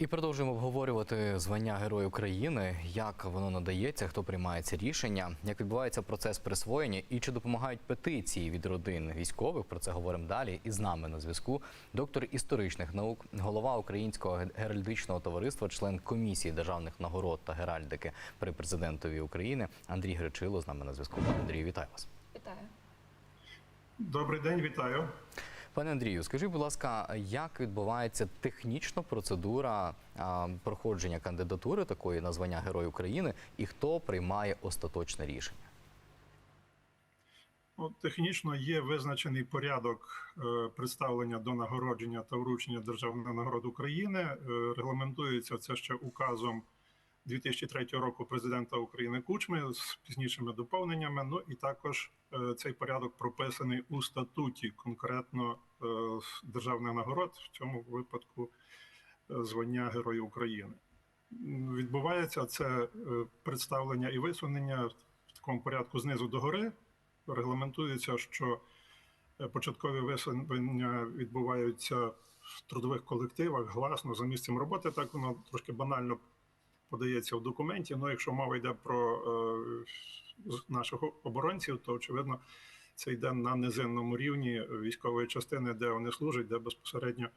І продовжуємо обговорювати звання Герой України, як воно надається, хто приймає ці рішення, як відбувається процес присвоєння і чи допомагають петиції від родин військових. Про це говоримо далі. І з нами на зв'язку доктор історичних наук, голова Українського геральдичного товариства, член комісії державних нагород та геральдики при президентові України Андрій Гречило з нами на зв'язку. Пане Андрію, вітаю вас. Вітаю. Добрий день, вітаю. Пане Андрію, скажіть, будь ласка, як відбувається технічно процедура проходження кандидатури такої на звання Герой України і хто приймає остаточне рішення? Ну, технічно є визначений порядок е, представлення до нагородження та вручення державної нагороди України. Е, Регламентується це ще указом 2003 року президента України Кучми з пізнішими доповненнями. Ну і також е, цей порядок прописаний у статуті конкретно е, державних нагород, в цьому випадку е, звання Герой України. Відбувається це представлення і висунення в такому порядку знизу до гори. Регламентується, що початкові висунення відбуваються в трудових колективах гласно за місцем роботи. Так воно трошки банально подається в документі. Ну, якщо мова йде про е, наших оборонців, то очевидно це йде на низинному рівні військової частини, де вони служать, де безпосередньо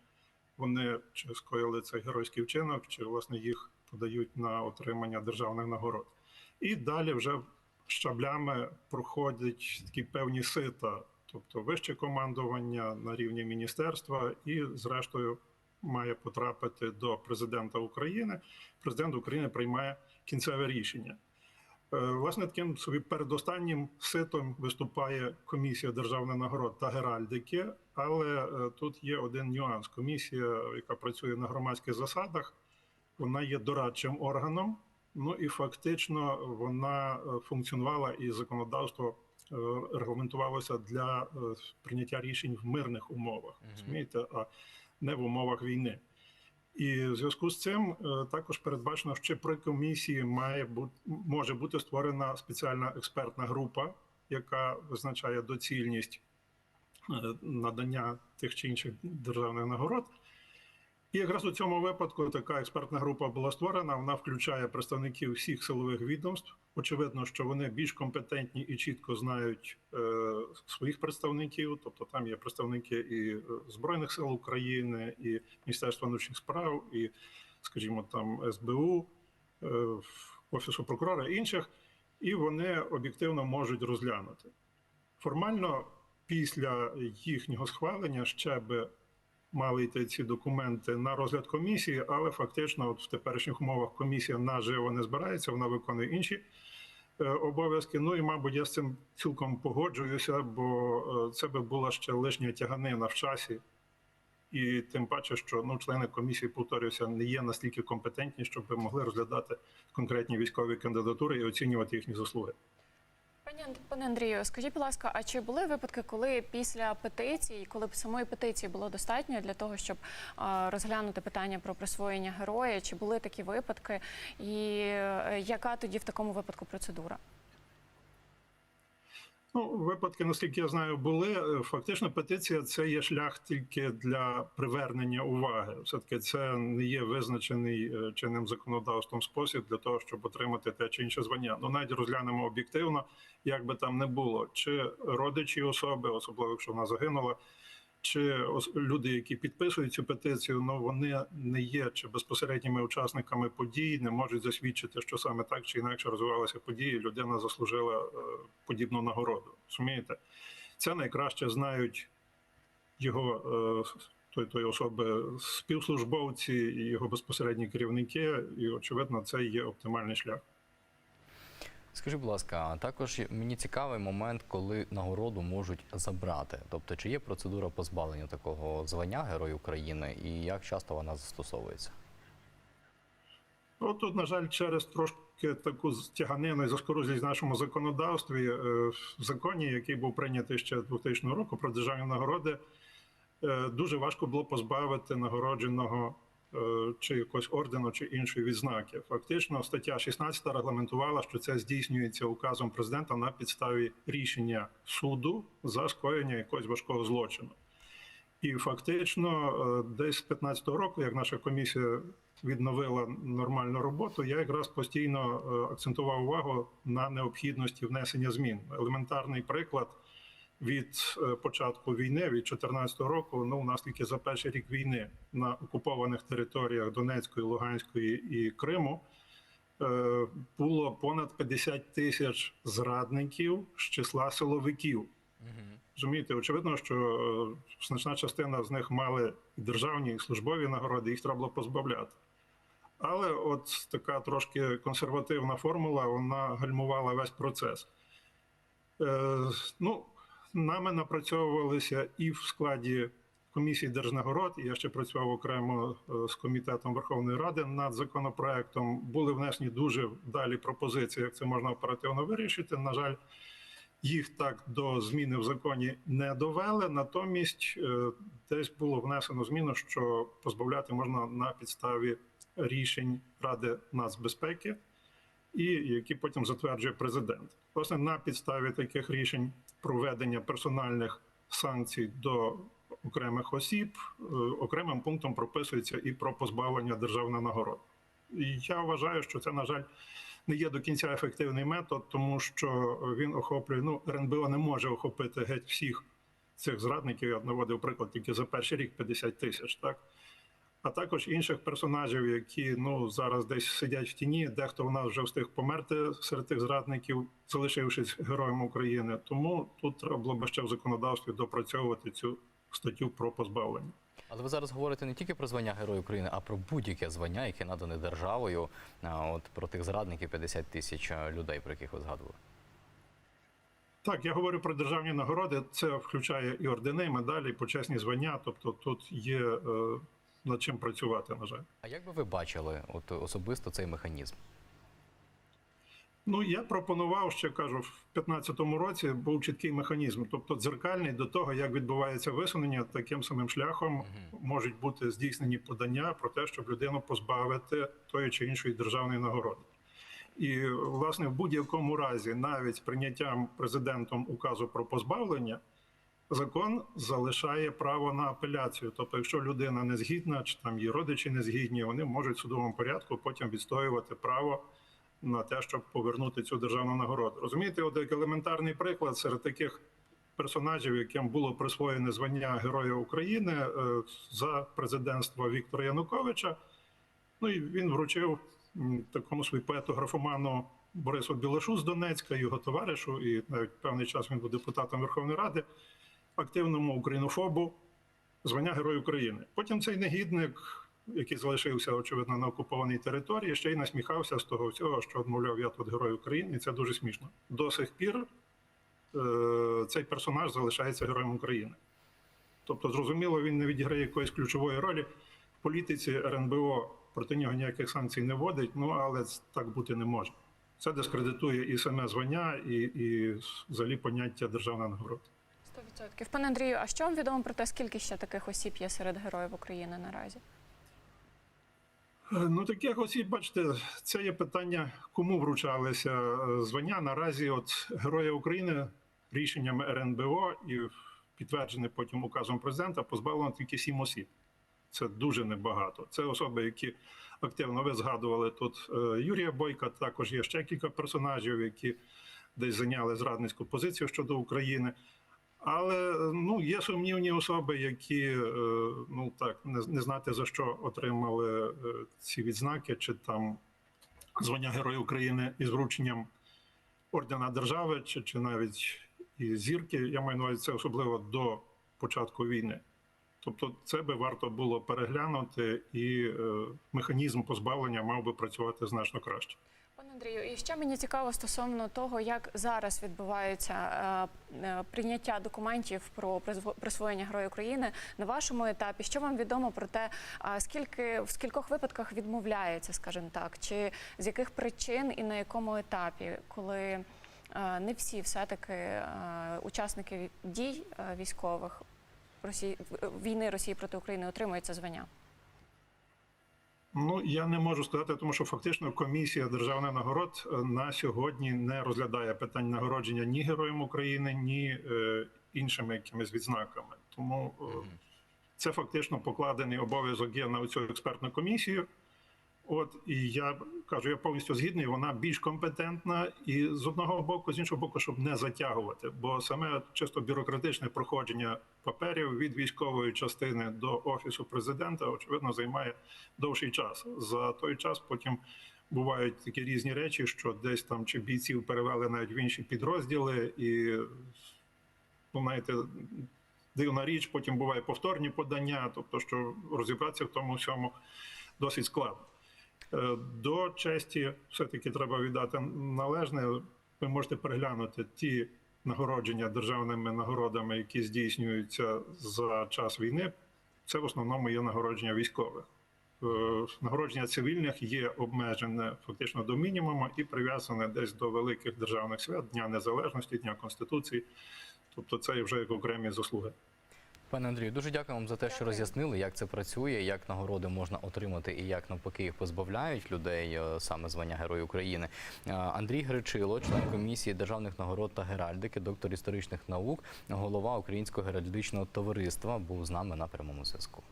вони чи скоїли цей геройський вчинок, чи власне їх подають на отримання державних нагород. І далі вже щаблями проходять такі певні сита, тобто вище командування на рівні міністерства, і зрештою має потрапити до президента України. Президент України приймає кінцеве рішення. Е, Власне, таким собі передостаннім ситом виступає комісія державних нагород та геральдики, але е, тут є один нюанс. Комісія, яка працює на громадських засадах, вона є дорадчим органом. Ну і фактично вона е, функціонувала і законодавство регламентувалося для прийняття рішень в мирних умовах, розумієте, а не в умовах війни. І в зв'язку з цим е, також передбачено, що при комісії має бути може бути створена спеціальна експертна група, яка визначає доцільність е, надання тих чи інших державних нагород. І якраз у цьому випадку така експертна група була створена. Вона включає представників всіх силових відомств. Очевидно, що вони більш компетентні і чітко знають е, своїх представників. Тобто там є представники і е, Збройних сил України, і Міністерства внутрішніх справ, і, скажімо, там СБУ, е, Офісу прокурора інших, і вони об'єктивно можуть розглянути. Формально, після їхнього схвалення ще би мали йти ці документи на розгляд комісії, але фактично, от в теперішніх умовах комісія наживо не збирається, вона виконує інші е, обов'язки. Ну і, мабуть, я з цим цілком погоджуюся, бо е, це би була ще лишня тяганина в часі. І тим паче, що ну, члени комісії, повторюся, не є настільки компетентні, щоб могли розглядати конкретні військові кандидатури і оцінювати їхні заслуги. Пані пане Андрію, скажіть, будь ласка, а чи були випадки, коли після петиції, коли б самої петиції було достатньо для того, щоб розглянути питання про присвоєння героя? Чи були такі випадки? І е, яка тоді в такому випадку процедура? Ну, випадки, наскільки я знаю, були. Е, Фактично, петиція це є шлях тільки для привернення уваги. Все-таки це не є визначений е, чинним законодавством спосіб для того, щоб отримати те чи інше звання. Ну, навіть розглянемо об'єктивно, як би там не було, чи родичі особи, особливо якщо вона загинула, чи люди, які підписують цю петицію, ну вони не є чи безпосередніми учасниками подій, не можуть засвідчити, що саме так чи інакше розвивалися події. Людина заслужила е, подібну нагороду. Розумієте? Це найкраще знають його е, той, той особи співслужбовці його безпосередні керівники, і очевидно, це є оптимальний шлях. Скажіть, будь ласка, а також мені цікавий момент, коли нагороду можуть забрати. Тобто, чи є процедура позбавлення такого звання Герой України і як часто вона застосовується? Ну, тут, на жаль, через трошки таку тяганину і заскорузлість в нашому законодавстві е, в законі, який був прийнятий ще 2000 року про державні нагороди, е, дуже важко було позбавити нагородженого чи якогось ордену чи іншої відзнаки. Фактично, стаття 16 регламентувала, що це здійснюється указом президента на підставі рішення суду за скоєння якогось важкого злочину. І фактично, е, десь з 15-го року, як наша комісія відновила нормальну роботу, я якраз постійно е, акцентував увагу на необхідності внесення змін. Елементарний приклад від е, початку війни, від 2014 року, ну у нас тільки за перший рік війни на окупованих територіях Донецької, Луганської і Криму е, було понад 50 тисяч зрадників з числа силовиків. Розумієте, очевидно, що е, значна частина з них мали державні і службові нагороди, їх треба було позбавляти. Але от така трошки консервативна формула вона гальмувала весь процес. Е, ну, нами напрацьовувалися і в складі комісії держнагород, я ще працював окремо е, з комітетом Верховної Ради над законопроектом. Були внесені дуже далі пропозиції, як це можна оперативно вирішити. На жаль, їх так до зміни в законі не довели. Натомість е, десь було внесено зміну, що позбавляти можна на підставі рішень Ради нацбезпеки, і які потім затверджує президент. Власне, на підставі таких рішень проведення персональних санкцій до окремих осіб е, окремим пунктом прописується і про позбавлення державної нагороди. Я вважаю, що це, на жаль, не є до кінця ефективний метод, тому що він охоплює. Ну, РНБО не може охопити геть всіх цих зрадників. Я наводив приклад тільки за перший рік 50 тисяч, так. А також інших персонажів, які ну зараз десь сидять в тіні. Дехто в нас вже встиг померти серед тих зрадників, залишившись героєм України. Тому тут треба було би ще в законодавстві допрацьовувати цю статтю про позбавлення. Але ви зараз говорите не тільки про звання Героя України, а про будь-яке звання, яке надане державою. От про тих зрадників 50 тисяч людей, про яких ви згадували. Так, я говорю про державні нагороди. Це включає і ордени, і медалі, і почесні звання. Тобто тут є е, над чим працювати, на жаль. А як би ви бачили от особисто цей механізм? Ну, я пропонував ще кажу, в 2015 році був чіткий механізм, тобто дзеркальний до того, як відбувається висунення, таким самим шляхом можуть бути здійснені подання про те, щоб людину позбавити тої чи іншої державної нагороди. І власне в будь-якому разі, навіть з прийняттям президентом указу про позбавлення, закон залишає право на апеляцію. Тобто, якщо людина не згідна, чи там її родичі не згідні, вони можуть в судовому порядку потім відстоювати право на те, щоб повернути цю державну нагороду. Розумієте, от як елементарний приклад серед таких персонажів, яким було присвоєне звання Героя України е, за президентства Віктора Януковича. Ну і він вручив такому свій поету графоману Борису Білошу з Донецька, його товаришу, і навіть певний час він був депутатом Верховної Ради, активному українофобу, звання Герой України. Потім цей негідник, який залишився, очевидно, на окупованій території, ще й насміхався з того всього, що мовляв, я тут герой України, і це дуже смішно. До сих пір е, цей персонаж залишається героєм України. Тобто, зрозуміло, він не відіграє якоїсь ключової ролі в політиці РНБО. Проти нього ніяких санкцій не вводить, ну але так бути не може. Це дискредитує і саме звання, і, і взагалі поняття державна нагорода. 100%. Пане Андрію, а що вам відомо про те, скільки ще таких осіб є серед героїв України наразі? Е, Ну, таких осіб, бачите, це є питання, кому вручалися е, звання. Наразі, от Героя України рішенням РНБО і підтверджене потім указом президента, позбавлено тільки сім осіб. Це дуже небагато. Це особи, які активно ви згадували тут е, Юрія Бойка. Також є ще кілька персонажів, які десь зайняли зрадницьку позицію щодо України. Але ну є сумнівні особи, які е, ну так не, не знати за що отримали е, ці відзнаки, чи там звання Героя України із врученням ордена держави, чи, чи навіть і зірки. Я маю на увазі це особливо до початку війни. Тобто, це би варто було переглянути, і е, механізм позбавлення мав би працювати значно краще. Пане Андрію, і ще мені цікаво стосовно того, як зараз відбувається е, е, прийняття документів про присвоєння Героя України на вашому етапі. Що вам відомо про те, скільки в скількох випадках відмовляється, скажімо так, чи з яких причин і на якому етапі, коли е, не всі все-таки е, учасники дій е, військових Росії війни Росії проти України отримують це звання? Ну я не можу сказати, тому що фактично комісія державних нагород е, на сьогодні не розглядає питань нагородження ні героям України, ні е, іншими якимись відзнаками. Тому е, це фактично покладений обов'язок є на цю експертну комісію. От і я кажу, я повністю згідний. Вона більш компетентна і з одного боку, з іншого боку, щоб не затягувати, бо саме чисто бюрократичне проходження паперів від військової частини до офісу президента, очевидно, займає довший час. За той час потім бувають такі різні речі, що десь там чи бійців перевели навіть в інші підрозділи, і ну, знаєте, дивна річ, потім буває повторні подання, тобто, що розібратися в тому всьому досить складно. Е, До честі все-таки треба віддати належне. Ви можете переглянути ті нагородження державними нагородами, які здійснюються за час війни. Це в основному є нагородження військових. Е, Нагородження цивільних є обмежене фактично до мінімуму і прив'язане десь до великих державних свят Дня Незалежності, Дня Конституції. Тобто це вже як окремі заслуги. Пане Андрію, дуже дякую вам за те, що роз'яснили, як це працює, як нагороди можна отримати і як навпаки їх позбавляють людей е, саме звання Герой України. Е, Андрій Гречило, член комісії державних нагород та геральдики, доктор історичних наук, голова Українського геральдичного товариства, був з нами на прямому зв'язку.